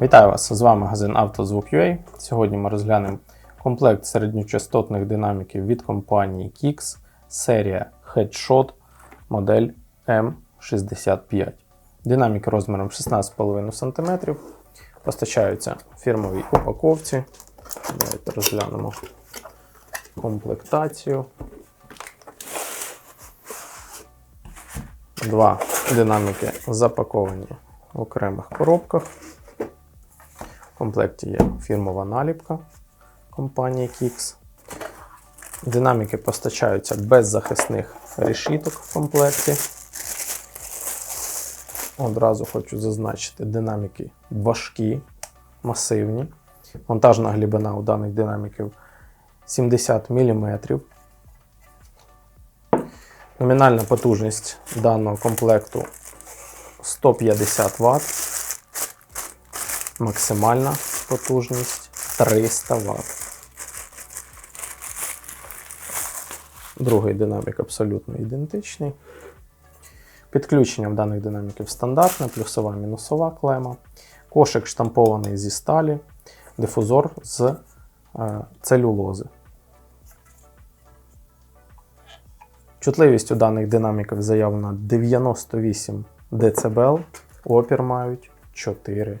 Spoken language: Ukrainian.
Вітаю вас! З вами магазин «Автозвук.UA». Сьогодні ми розглянемо комплект середньочастотних динаміків від компанії Kix, серія Headshot, модель M65. Динаміки розміром 16,5 см. Постачаються в фірмовій упаковці. Давайте розглянемо комплектацію. Два динаміки запаковані в окремих коробках. Комплекті є фірмова наліпка компанії Kix. Динаміки постачаються без захисних решіток в комплекті. Одразу хочу зазначити, динаміки важкі, масивні. Монтажна глибина у даних динаміків 70 мм. Номінальна потужність даного комплекту 150 Вт. Максимальна потужність 300 Вт. Другий динамік абсолютно ідентичний. Підключення в даних динаміків стандартне, плюсова мінусова клема, кошик штампований зі сталі, дифузор з е, целюлози. Чутливість у даних динаміків заявлена 98 дБ, опір мають 4